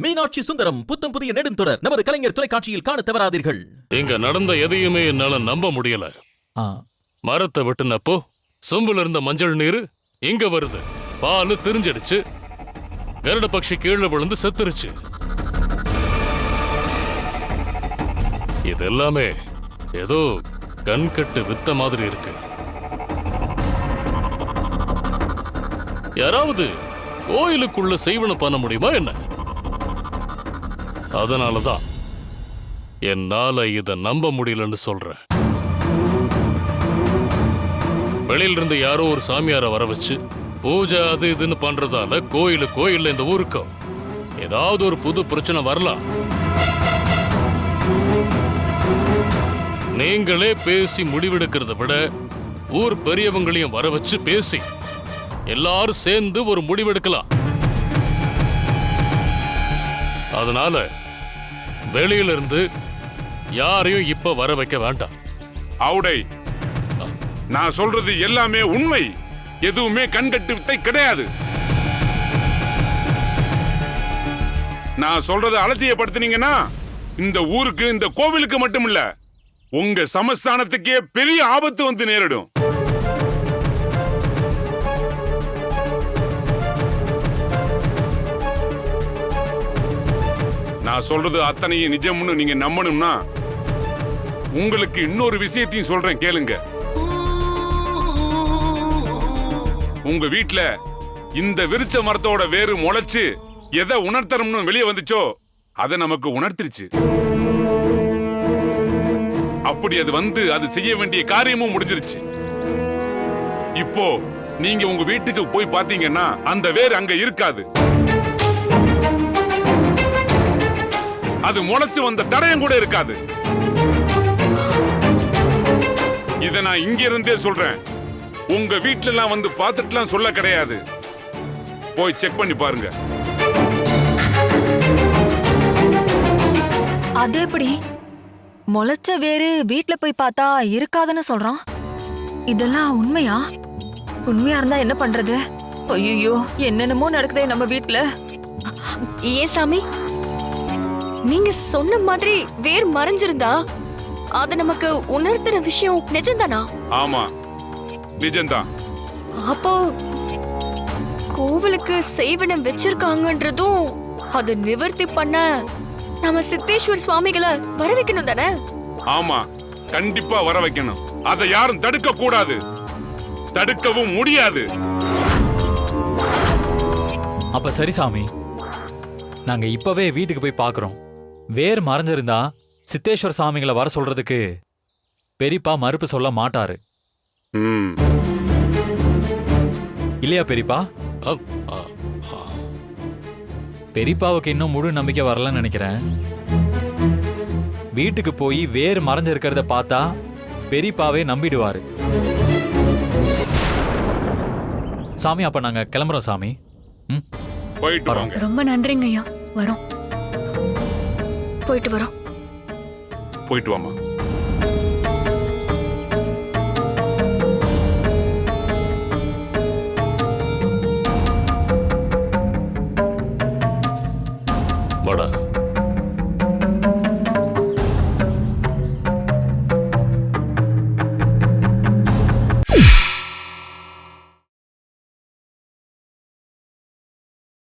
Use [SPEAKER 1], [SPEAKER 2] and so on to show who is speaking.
[SPEAKER 1] மீனாட்சி சுந்தரம் புத்தம் புதிய நெடுந்தொடர் நமது கலைஞர் தொலைக்காட்சியில் காணத் தவறாதீர்கள்.
[SPEAKER 2] இங்க நடந்த எதையுமே என்னால நம்ப முடியல.
[SPEAKER 3] ஆ.
[SPEAKER 2] மரத்தை வெட்டுனப்போ சொம்புல இருந்த மஞ்சள் நீர் இங்க வருது. பால் திரிஞ்சிடுச்சு. கருட பட்சி கீழே விழுந்து செத்துருச்சு. இது எல்லாமே ஏதோ கண்கட்டு வித்த மாதிரி இருக்கு. யாராவது கோயிலுக்குள்ள செய்வன பண்ண முடியுமா என்ன? அதனாலதான் என்னால இத நம்ப முடியலன்னு சொல்றேன். வெளியில இருந்து யாரோ ஒரு சாமியாரை வர வச்சு பூஜை அது இதுன்னு பண்றதால கோயிலுக்கோ கோயில்ல இந்த ஊருக்கோ ஏதாவது ஒரு புது பிரச்சனை வரலாம். நீங்களே பேசி முடிவெடுக்கிறத விட ஊர் பெரியவங்களையும் வர வச்சு பேசி எல்லாரும் சேர்ந்து ஒரு முடிவெடுக்கலாம். அதனால வெளியில இருந்து யாரையும் இப்ப வர வைக்க வேண்டாம்.
[SPEAKER 4] அவுடை நான் சொல்றது எல்லாமே உண்மை. எதுவுமே கண்கட்டு வித்தை கிடையாது. நான் சொல்றதை அலட்சியப்படுத்தினீங்கன்னா இந்த ஊருக்கு இந்த கோவிலுக்கு மட்டும் இல்ல உங்க சமஸ்தானத்துக்கே பெரிய ஆபத்து வந்து நேரிடும். நான் சொல்றது அத்தனையும் நிஜம்னு நீங்க நம்பணும்னா உங்களுக்கு இன்னொரு விஷயத்தையும் சொல்றேன் கேளுங்க. உங்க வீட்ல இந்த விருச்ச மரத்தோட வேறு முளைச்சு எதை உணர்த்தணும்னு வெளியே வந்துச்சோ அதை நமக்கு உணர்த்திருச்சு. அப்படி அது வந்து அது செய்ய வேண்டிய காரியமும் முடிஞ்சிருச்சு. இப்போ நீங்க உங்க வீட்டுக்கு போய் பாத்தீங்கன்னா அந்த வேர் அங்க இருக்காது. அது முளைச்சு வந்த தடயம் கூட இருக்காது. இத நான் இங்க இருந்தே சொல்றேன். உங்க வீட்ல எல்லாம் வந்து பார்த்துட்டுலாம் சொல்ல கிடையாது. போய் செக் பண்ணி பாருங்க.
[SPEAKER 5] அது எப்படி? முளைச்ச வேறு வீட்ல போய் பார்த்தா இருக்காதுன்னு சொல்றான்? இதெல்லாம் உண்மையா? உண்மையா இருந்தா என்ன பண்றது? ஐயோ என்னென்னமோ நடக்குதே நம்ம வீட்ல.
[SPEAKER 6] ஏன் சாமி? நீங்க சொன்ன மாதிரி வேர் மறைஞ்சிருந்தா அது நமக்கு உணர்த்துற விஷயம் நிஜம்தானா?
[SPEAKER 4] ஆமா நிஜம்தான்.
[SPEAKER 6] அப்போ கோவிலுக்கு செய்வனம் வச்சிருக்காங்கன்றதும் அது நிவர்த்தி பண்ண நம்ம சித்தேஸ்வர் சுவாமிகளை வர வைக்கணும் தானே?
[SPEAKER 4] ஆமா கண்டிப்பா வர வைக்கணும் அதை யாரும் தடுக்க கூடாது தடுக்கவும் முடியாது.
[SPEAKER 3] அப்ப சரி சாமி நாங்க இப்பவே வீட்டுக்கு போய் பார்க்கறோம். வேர் மறைஞ்சிருந்தா சித்தேஸ்வர சாமிகளை வர சொல்றதுக்கு பெரியப்பா மறுப்பு சொல்ல மாட்டாரு.
[SPEAKER 4] ம்,
[SPEAKER 3] இல்லையா பெரியப்பா?
[SPEAKER 2] அப்- ஆ, ஆ.
[SPEAKER 3] பெரியப்பாவுக்கு இன்னும் முழு நம்பிக்கை வரலன்னு நினைக்கிறேன். வீட்டுக்கு போய் வேர் மறைஞ்சிருக்கிறத பார்த்தா பெரியப்பாவே நம்பிடுவாரு. சாமி அப்ப நாங்க கிளம்புறோம் சாமி. ம்.
[SPEAKER 4] போயிட்டு
[SPEAKER 3] வரோம்.
[SPEAKER 4] வாங்க.
[SPEAKER 6] ரொம்ப நன்றிங்க ஐயா வரோம். போயிட்டு வரோம்.
[SPEAKER 4] போயிட்டு வாமா
[SPEAKER 2] வாடா.